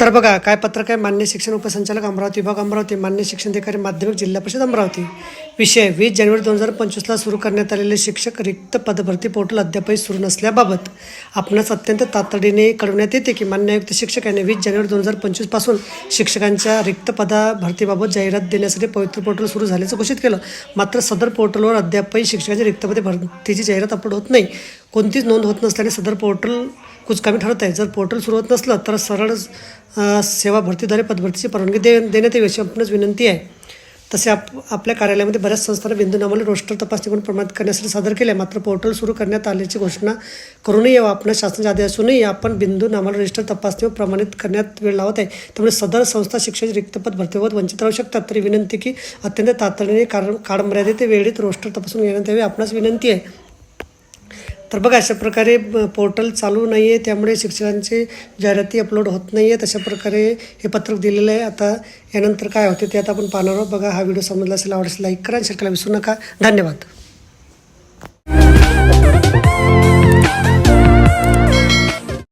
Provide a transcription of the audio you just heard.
तर बघा काय पत्रक आहे? मान्य शिक्षण उपसंचालक अमरावती विभाग अमरावती मान्य शिक्षण अधिकारी माध्यमिक जिल्हा परिषद अमरावती. विषय वीस जानेवारी दोन हजार पंचवीसला सुरू करण्यात आलेले शिक्षक रिक्त पदभरती पोर्टल अद्यापही सुरू नसल्याबाबत आपणास अत्यंत तातडीने कळवण्यात येते की मान्य आयुक्त शिक्षक यांनी वीस जानेवारी दोन हजार पंचवीसपासून शिक्षकांच्या रिक्त पदा भरतीबाबत जाहिरात देण्यासाठी पवित्र पोर्टल सुरू झाल्याचं घोषित केलं. मात्र सदर पोर्टलवर अद्यापही शिक्षकांच्या रिक्त पदे भरतीची जाहिरात अपलोड होत नाही. कोणतीच नोंद होत नसल्याने सदर पोर्टल कुचकामी ठरत आहे. जर पोर्टल सुरू होत नसलं तर सरळ सेवा भरतीद्वारे पदभरतीची परवानगी दे देण्यात यावी अशी आपणच विनंती आहे. तसे आप आपल्या कार्यालयामध्ये बऱ्याच संस्थांना बिंदू नामाला रोस्टर तपासणी करून प्रमाणित करण्यासाठी सादर केले आहे. मात्र पोर्टल सुरू करण्यात आल्याची घोषणा करूनही यावं. आपण शासनाच्या आधी असूनही आपण बिंदू नामाला रजिस्टर तपासणी व प्रमाणित करण्यात वेळ लावत आहे. त्यामुळे सदर संस्था शिक्षण रिक्तपद भरतीबाबत वंचित राहू शकतात. तरी विनंती की अत्यंत तातडीने कारण काळमर्यादित वेळेत रोस्टर तपासून घेण्यात यावे आपणास विनंती आहे. तर बघा अशा प्रकारे पोर्टल चालू नाही आहे त्यामुळे शिक्षकांची जाहिराती अपलोड होत नाही आहे तशा प्रकारे हे पत्रक दिलेलं आहे. आता यानंतर काय होते ते आता आपण पाहणार आहोत. बघा हा व्हिडिओ समजला असेल आवडेल लाईक करा शेअर करायला विसरू नका. धन्यवाद.